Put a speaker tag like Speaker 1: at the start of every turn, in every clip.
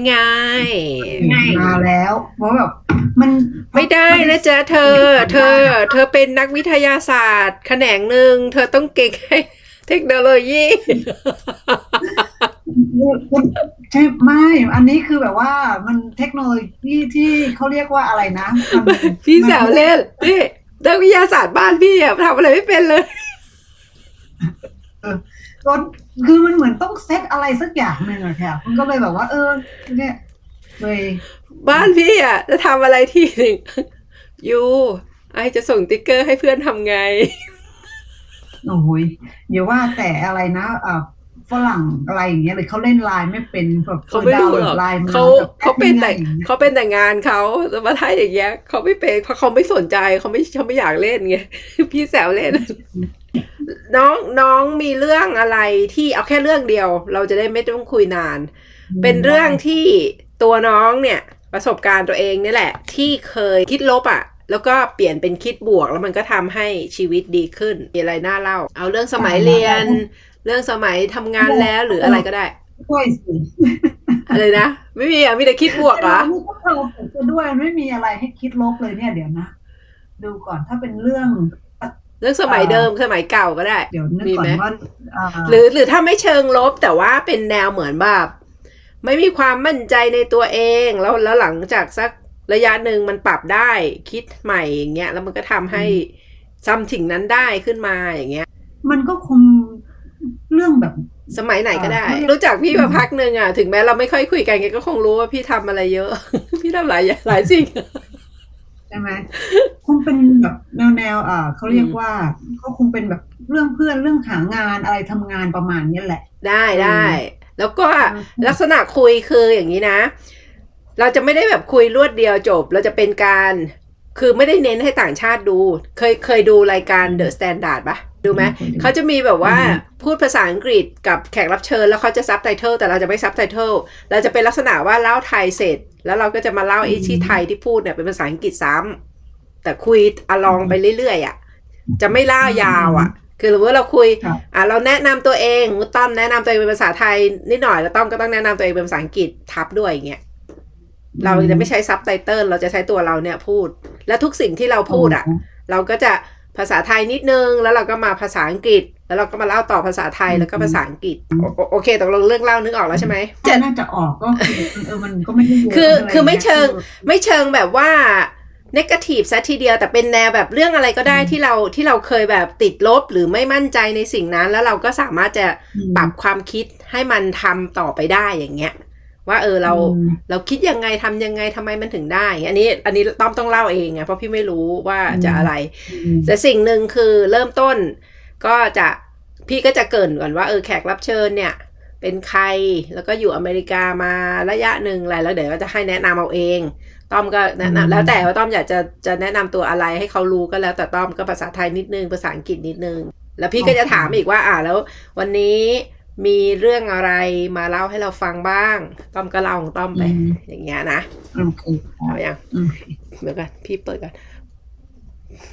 Speaker 1: ไง
Speaker 2: มาแล้วเพราะแบบมัน
Speaker 1: ไม่ได้นะจ๊ะเธอ เธอ เธอเป็นนักวิทยาศาสตร์ แขนงหนึ่งเธอต้องเก่งให้เทคโนโลยี
Speaker 2: ใช่ไม่ อันนี้คือแบบว่ามันเทคโนโลยีที่เขาเรียกว่าอะไรนะมัน
Speaker 1: พี่สาวเล่นนี่นักวิทยาศาสตร์บ้านพี่อะทำอะไรไม่เป็นเลย
Speaker 2: ก็ คือมันเหมือนต้องเซตอะไรสักอย่างหนึ่งอะค่ะมันก็เลยแบบว่า เออ เนี่ยเลย
Speaker 1: บ้านพี่อะจะทำอะไรทีหนึ่งยูไอจะส่งติ๊กเกอร์ให้เพื่อนทำไง
Speaker 2: โอ้โหยเดี๋ยวว่าแต่อะไรนะอ่าฝรั่งอะไรอย่างเงี้ยเลยเขาเล่นไลน์ไม่เป็นแบบ
Speaker 1: เขาไม่รู้หรอก
Speaker 2: ไลน์มา
Speaker 1: เขา
Speaker 2: แบบ
Speaker 1: เขาเป็นแต่
Speaker 2: ง่ายๆอย่างเงี้ย
Speaker 1: เขาเป็นแต่งานเขาแต่มาไทยอย่างเงี้ยเขาไม่เป็นเพราะเขาไม่สนใจเขาไม่เขาไม่อยากเล่นไงพี่แซวเล่น น้องน้องมีเรื่องอะไรที่เอาแค่เรื่องเดียว เราจะได้ไม่ต้องคุยนาน เป็นเรื่องที่ตัวน้องเนี่ย ประสบการณ์ตัวเองเนี่ยแหละ ที่เคยคิดลบอะ่ะ แล้วก็เปลี่ยนเป็นคิดบวก แล้วมันก็ทำให้ชีวิตดีขึ้น มีอะไรน่าเล่า เอาเรื่องสมัยเรียน เรื่องสมัยทำงานแล้วหรืออะไรก็ได้
Speaker 2: ด้วยสิ
Speaker 1: อะไรนะไม่มีอะมีแต่คิดบวกเหรอ
Speaker 2: นี่ก็เราไปด้วยไม่มีอะไรให้คิดลบเลยเนี่ยเดี๋ยวนะดูก่อนถ้าเป็นเรื่อง
Speaker 1: เรื่องสมัยเดิมสมัยเก่าก็ได้
Speaker 2: เดี๋ยวนึก
Speaker 1: มี
Speaker 2: ก่อ
Speaker 1: ไหม
Speaker 2: นว่าอ่า
Speaker 1: หรือหรือถ้าไม่เชิงลบแต่ว่าเป็นแนวเหมือนแบบไม่มีความมั่นใจในตัวเองแล้วแล้วหลังจากสักระยะหนึ่งมันปรับได้คิดใหม่อย่างเงี้ยแล้วมันก็ทำให้ซ้ำถึงนั้นได้ขึ้นมาอย่างเงี้ย
Speaker 2: มันก็คงเรื่องแบบ
Speaker 1: สมัยไหนก็ได้
Speaker 2: อ่าไม่
Speaker 1: รู้จักพี่มาพักหนึ่งอะ ถึงแม้เราไม่ค่อยคุยกันแกก็คงรู้ว่าพี่ทำอะไรเยอะ พี่ทำหลายอย่างหลายสิ่ง
Speaker 2: ใช่ไหมคงเป็นแบบแนวแนวอ่าเขาเรียกว่าก็คงเป็นแบบเรื่องเพื่อนเรื่องหางานอะไรทำงานประมาณเนี้ยแหละ
Speaker 1: ได้ได้ แล้วก็
Speaker 2: อืม
Speaker 1: ลักษณะคุยคืออย่างนี้นะ เราจะไม่ได้แบบคุยรวดเดียวจบ เราจะเป็นการ คือไม่ได้เน้นให้ต่างชาติดู เคยเคยดูรายการ The Standard ปะ ดูไหม
Speaker 2: เคยดู
Speaker 1: เขาจะมีแบบว่า
Speaker 2: อืม
Speaker 1: พูดภาษาอังกฤษกับแขกรับเชิญ แล้วเขาจะซับไตเติลแต่เราจะไม่ซับไตเติลเราจะเป็นลักษณะว่าเล่าไทยเสร็จ แล้วเราก็จะมาเล่าไอ้ที่ไทยที่พูดเนี่ยเป็นภาษาอังกฤษซ้ำแต่คุยอลองไปเรื่อยๆอะจะไม่ล่ายาวอะ คือหรือว่าเราคุย
Speaker 2: ครับ
Speaker 1: อะเราแนะนำตัวเองต้อมแนะนำตัวเองเป็นภาษาไทยนิดหน่อยแล้วต้อมก็ต้องแนะนำตัวเองเป็นภาษาอังกฤษทับด้วยอย่างเงี้ยเราจะไม่ใช้ซับไตเติลเราจะใช้ตัวเราเนี่ยพูด และทุกสิ่งที่เราพูดอะ เราก็จะ ภาษาไทยนิดนึง แล้วเราก็มาภาษาอังกฤษ แล้วเราก็มาเล่าต่อภาษาไทยแล้วก็ภาษาอังกฤษ โอโอโอเคตกลงเรื่องเล่านึกออกแล้วใช่ไหม
Speaker 2: ก็น่าจะออกก็คือเออมันก็ไม่ได้เยอะ
Speaker 1: คือ
Speaker 2: อะไร
Speaker 1: คือไม่เชิง
Speaker 2: นี่ย
Speaker 1: ไม่เชิงแบบว่า n นกาทีฟซะทีเดียวแต่เป็นแนวแบบเรื่องอะไรก็ได้
Speaker 2: อืม
Speaker 1: ที่เราที่เราเคยแบบติดลบหรือไม่มั่นใจในสิ่งนั้น แล้วเราก็สามารถจะ
Speaker 2: อืม
Speaker 1: ปรับความคิดให้มันทำต่อไปได้อย่างเงี้ย ว่าเออเรา
Speaker 2: อืม
Speaker 1: เราคิดยังไงทำยังไงทำไมมันถึงได้ อันนี้ อันนี้ต้อมต้องเล่าเองไงเพราะพี่ไม่รู้ว่าจะอะไร
Speaker 2: อืม
Speaker 1: แต่สิ่งหนึ่งคือเริ่มต้น ก็จะพี่ก็จะเกรินก่อนว่าเออแขกรับเชิญเนี่ย เป็นใครแล้วก็อยู่อเมริกามาระยะหนึ่งอะไรแล้วเดี๋ยวก็จะให้แนะนำเอาเองต้อมก็แนะ
Speaker 2: อืม
Speaker 1: นำแล้วแต่ว่าต้อมอยากจะจะแนะนำตัวอะไรให้เขารู้ก็แล้ว แต่ต้อมก็ภาษาไทยนิดนึงภาษาอังกฤษนิดนึง แล้วพี่ก็จะถามอีกว่าอ่าแล้ว วันนี้ มีเรื่องอะไรมาเล่าให้เราฟังบ้าง ต้อมก็เล่าของต้อมไป
Speaker 2: อืม
Speaker 1: อย่างเงี้ยนะ
Speaker 2: โอเค
Speaker 1: เอาอย่าง
Speaker 2: อืม
Speaker 1: เดี๋ยวกันพี่เปิดกัน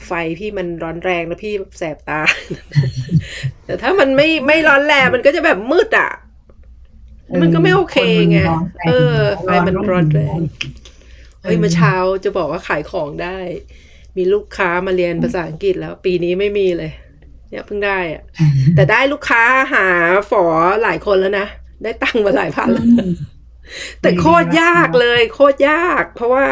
Speaker 1: ไฟพี่มันร้อนแรงแล้วพี่แบบแสบตา แต่ถ้ามันไม่ไม่ร้อนแรงมันก็จะแบบมืดอะ มันก็ไม่โอเคไงเออ ไฟมันร้อนแรงเฮ้ยเมื่อเช้าจะบอกว่าขายของได้ มีลูกค้ามาเรียนภาษาอังกฤษแล้ว ปีนี้ไม่มีเลย เนี่ยเพิ่งได้อะแต่ได้ลูกค้าหาฝอหลายคนแล้วนะ ได้ตังค์มาหลายพันแล้วแต่โคตรยากเลย โคตรยาก เพราะว่า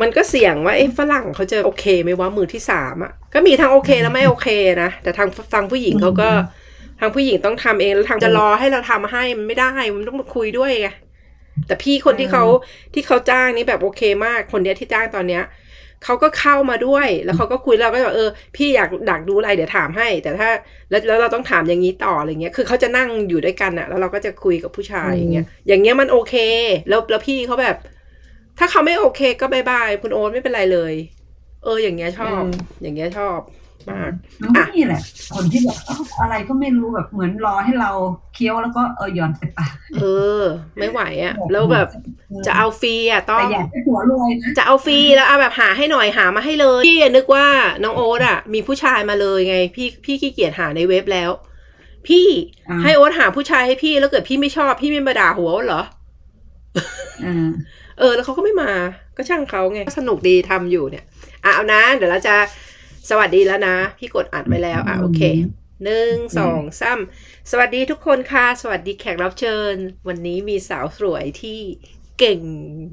Speaker 1: มันก็เสี่ยงว่าเอ๊ะฝรั่งเขาจะโอเคไหมว่ามือที่สามอะก็มีทั้งโอเคแล้วไม่โอเคนะแต่ทางฟังผู้หญิงเขาก็ทางผู้หญิงต้องทำเองแล้วทางจะรอให้เราทำให้มันไม่ได้มันต้องมาคุยด้วยไงแต่พี่คนที่เขาที่เขาจ้างนี่แบบโอเคมากคนเนี้ยที่จ้างตอนเนี้ย เขาก็เข้ามาด้วย แล้วเขาก็คุยแล้วก็แบบเออ พี่อยากดักดูอะไรเดี๋ยวถามให้ แต่ถ้าแล้วแล้วเราต้องถามอย่างนี้ต่ออะไรเงี้ย คือเขาจะนั่งอยู่ด้วยกันอะแล้วเราก็จะคุยกับผู้ชายอย่างเงี้ย อย่างเงี้ยมันโอเค แล้วแล้วพี่เขาแบบ ถ้าเขาไม่โอเคก็บายบายคุณโอ๊ตไม่เป็นไรเลย เออ อย่างเงี้ยชอบ
Speaker 2: อืม
Speaker 1: อย่างเงี้ยชอบมาก
Speaker 2: มันก็นี่แหละ คนที่แบบเอ้าอะไรก็ไม่รู้แบบเหมือนรอให้เราเคี้ยวแล้วก็เออหย่อนใส่ปาก
Speaker 1: เออ ไม่ไหวอะแล้วแบบ จะเอาฟรีอะต้องจะเอาฟรีแล้วเอาแบบหาให้หน่อยหามาให้เลยพี่นึกว่าน้องโอ๊ตอะ มีผู้ชายมาเลยไง พี่พี่ขี้เกียจหาในเว็บแล้ว พี่ให้โอ๊ตหาผู้ชายให้พี่แล้วเกิดพี่ไม่ชอบพี่ไม่มาด่าหัวเหรอเออ แล้วเขาก็ไม่มา ก็ช่างเขาไงสนุกดีทำอยู่เนี่ยอะเอานะ เดี๋ยวเราจะสวัสดีแล้วนะ พี่กดอัดไปแล้วอะโอเคหนึ่งสองสามสวัสดีทุกคนค่ะ สวัสดีแขกรับเชิญ วันนี้มีสาวสวยที่ 劲